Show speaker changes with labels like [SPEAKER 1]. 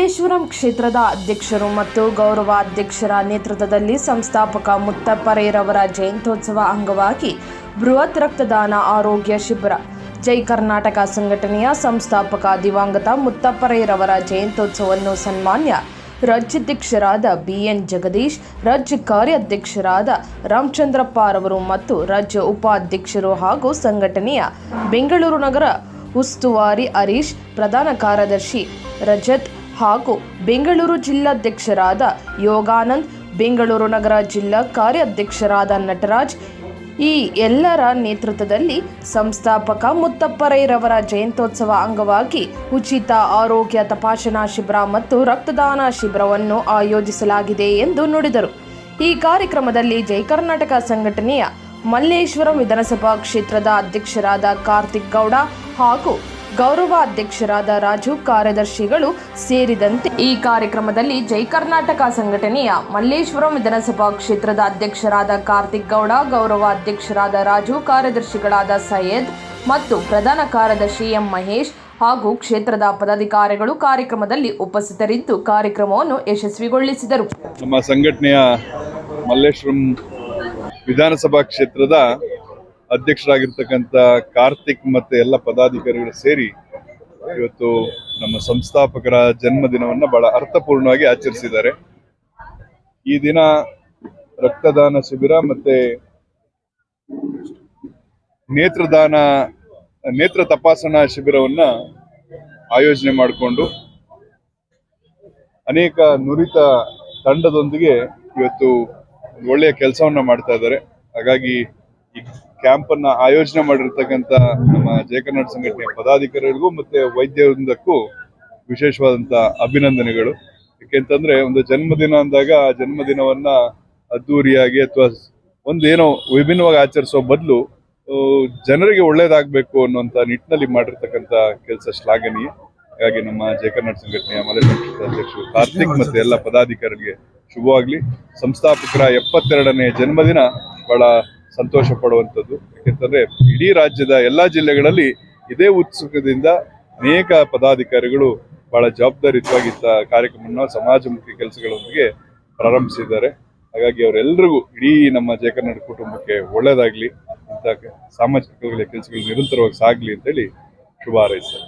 [SPEAKER 1] ಮಲ್ಲೇಶ್ವರಂ ಕ್ಷೇತ್ರದ ಅಧ್ಯಕ್ಷರು ಮತ್ತು ಗೌರವ ಅಧ್ಯಕ್ಷರ ನೇತೃತ್ವದಲ್ಲಿ ಸಂಸ್ಥಾಪಕ ಮುತ್ತಪ್ಪರೇರವರ ಜಯಂತ್ಯೋತ್ಸವ ಅಂಗವಾಗಿ ಬೃಹತ್ ರಕ್ತದಾನ ಆರೋಗ್ಯ ಶಿಬಿರ. ಜೈ ಕರ್ನಾಟಕ ಸಂಘಟನೆಯ ಸಂಸ್ಥಾಪಕ ದಿವಂಗತ ಮುತ್ತಪ್ಪರೇರವರ ಜಯಂತ್ಯೋತ್ಸವವನ್ನು ಸನ್ಮಾನ್ಯ ರಾಜ್ಯಾಧ್ಯಕ್ಷರಾದ ಬಿಎನ್ ಜಗದೀಶ್ ರಾಜ್ಯ ಕಾರ್ಯಾಧ್ಯಕ್ಷರಾದ ರಾಮಚಂದ್ರಪ್ಪರವರು ಮತ್ತು ರಾಜ್ಯ ಉಪಾಧ್ಯಕ್ಷರು ಹಾಗೂ ಸಂಘಟನೆಯ ಬೆಂಗಳೂರು ನಗರ ಉಸ್ತುವಾರಿ ಹರೀಶ್, ಪ್ರಧಾನ ಕಾರ್ಯದರ್ಶಿ ರಜತ್ ಹಾಗೂ ಬೆಂಗಳೂರು ಜಿಲ್ಲಾಧ್ಯಕ್ಷರಾದ ಯೋಗಾನಂದ್, ಬೆಂಗಳೂರು ನಗರ ಜಿಲ್ಲಾ ಕಾರ್ಯಾಧ್ಯಕ್ಷರಾದ ನಟರಾಜ್, ಈ ಎಲ್ಲರ ನೇತೃತ್ವದಲ್ಲಿ ಸಂಸ್ಥಾಪಕ ಮುತ್ತಪ್ಪರೈರವರ ಜಯಂತ್ಯೋತ್ಸವ ಅಂಗವಾಗಿ ಉಚಿತ ಆರೋಗ್ಯ ತಪಾಸಣಾ ಶಿಬಿರ ಮತ್ತು ರಕ್ತದಾನ ಶಿಬಿರವನ್ನು ಆಯೋಜಿಸಲಾಗಿದೆ ಎಂದು ನುಡಿದರು. ಈ ಕಾರ್ಯಕ್ರಮದಲ್ಲಿ ಜೈ ಕರ್ನಾಟಕ ಸಂಘಟನೆಯ ಮಲ್ಲೇಶ್ವರಂ ವಿಧಾನಸಭಾ ಕ್ಷೇತ್ರದ ಅಧ್ಯಕ್ಷರಾದ ಕಾರ್ತಿಕ್ ಗೌಡ ಹಾಗೂ ಗೌರವ ಅಧ್ಯಕ್ಷರಾದ ರಾಜು ಕಾರ್ಯದರ್ಶಿಗಳು ಸೇರಿದಂತೆ ಈ ಕಾರ್ಯಕ್ರಮದಲ್ಲಿ ಜೈ ಕರ್ನಾಟಕ ಸಂಘಟನೆಯ ಮಲ್ಲೇಶ್ವರಂ ವಿಧಾನಸಭಾ ಕ್ಷೇತ್ರದ ಅಧ್ಯಕ್ಷರಾದ ಕಾರ್ತಿಕ್ ಗೌಡ ಗೌರವ ಅಧ್ಯಕ್ಷರಾದ ರಾಜು ಕಾರ್ಯದರ್ಶಿಗಳಾದ ಸಯ್ಯದ್ ಮತ್ತು ಪ್ರಧಾನ ಕಾರ್ಯದರ್ಶಿ ಎಂ ಮಹೇಶ್ ಹಾಗೂ ಕ್ಷೇತ್ರದ ಪದಾಧಿಕಾರಿಗಳು ಕಾರ್ಯಕ್ರಮದಲ್ಲಿ ಉಪಸ್ಥಿತರಿದ್ದು ಕಾರ್ಯಕ್ರಮವನ್ನು ಯಶಸ್ವಿಗೊಳಿಸಿದರು.
[SPEAKER 2] ನಮ್ಮ ಸಂಘಟನೆಯ ಮಲ್ಲೇಶ್ವರಂ ವಿಧಾನಸಭಾ ಕ್ಷೇತ್ರದ ಅಧ್ಯಕ್ಷರಾಗಿರ್ತಕ್ಕಂಥ ಕಾರ್ತಿಕ್ ಮತ್ತೆ ಎಲ್ಲ ಪದಾಧಿಕಾರಿಗಳು ಸೇರಿ ಇವತ್ತು ನಮ್ಮ ಸಂಸ್ಥಾಪಕರ ಜನ್ಮದಿನವನ್ನು ಬಹಳ ಅರ್ಥಪೂರ್ಣವಾಗಿ ಆಚರಿಸಿದ್ದಾರೆ. ಈ ದಿನ ರಕ್ತದಾನ ಶಿಬಿರ ಮತ್ತೆ ನೇತ್ರದಾನ, ನೇತ್ರ ತಪಾಸಣಾ ಶಿಬಿರವನ್ನ ಆಯೋಜನೆ ಮಾಡಿಕೊಂಡು ಅನೇಕ ನುರಿತ ತಂಡದೊಂದಿಗೆ ಇವತ್ತು ಒಳ್ಳೆಯ ಕೆಲಸವನ್ನ ಮಾಡ್ತಾ ಇದ್ದಾರೆ. ಹಾಗಾಗಿ ಕ್ಯಾಂಪ್ ಅನ್ನ ಆಯೋಜನೆ ಮಾಡಿರ್ತಕ್ಕಂತ ನಮ್ಮ ಜಯ ಸಂಘಟನೆಯ ಪದಾಧಿಕಾರಿಗಳಿಗೂ ಮತ್ತೆ ವೈದ್ಯ ವೃಂದಕ್ಕೂ ವಿಶೇಷವಾದಂತ ಅಭಿನಂದನೆಗಳು. ಯಾಕೆಂತಂದ್ರೆ ಒಂದು ಜನ್ಮದಿನ ಅಂದಾಗ ಆ ಜನ್ಮದಿನವನ್ನ ಅದ್ದೂರಿಯಾಗಿ ಅಥವಾ ಒಂದು ಏನೋ ವಿಭಿನ್ನವಾಗಿ ಆಚರಿಸೋ ಬದಲು ಜನರಿಗೆ ಒಳ್ಳೇದಾಗಬೇಕು ಅನ್ನುವಂತ ನಿಟ್ಟಿನಲ್ಲಿ ಮಾಡಿರ್ತಕ್ಕಂಥ ಕೆಲಸ ಶ್ಲಾಘನೀಯ. ಹಾಗಾಗಿ ನಮ್ಮ ಜಯ ಸಂಘಟನೆಯ ಕ್ಷೇತ್ರದ ಅಧ್ಯಕ್ಷರು ಕಾರ್ತಿಕ್ ಮತ್ತು ಎಲ್ಲ ಪದಾಧಿಕಾರಿಗೆ ಶುಭವಾಗಲಿ. ಸಂಸ್ಥಾಪಕರ ಎಪ್ಪತ್ತೆರಡನೇ ಜನ್ಮದಿನ ಬಹಳ ಸಂತೋಷ ಪಡುವಂಥದ್ದು. ಯಾಕೆಂತಂದ್ರೆ ಇಡೀ ರಾಜ್ಯದ ಎಲ್ಲಾ ಜಿಲ್ಲೆಗಳಲ್ಲಿ ಇದೇ ಉತ್ಸುಕದಿಂದ ಅನೇಕ ಪದಾಧಿಕಾರಿಗಳು ಬಹಳ ಜವಾಬ್ದಾರಿಯುತವಾಗಿ ಕಾರ್ಯಕ್ರಮವನ್ನು ಸಮಾಜಮುಖಿ ಕೆಲಸಗಳೊಂದಿಗೆ ಪ್ರಾರಂಭಿಸಿದ್ದಾರೆ. ಹಾಗಾಗಿ ಅವರೆಲ್ಲರಿಗೂ ಇಡೀ ನಮ್ಮ ಜಯ ಕನ್ನಡ ಕುಟುಂಬಕ್ಕೆ ಒಳ್ಳೇದಾಗ್ಲಿ, ಇಂಥ ಸಾಮಾಜಿಕ ಕೆಲಸಗಳು ನಿರಂತರವಾಗಿ ಸಾಗ್ಲಿ ಅಂತೇಳಿ ಶುಭ ಹಾರೈಸ್ತಾರೆ.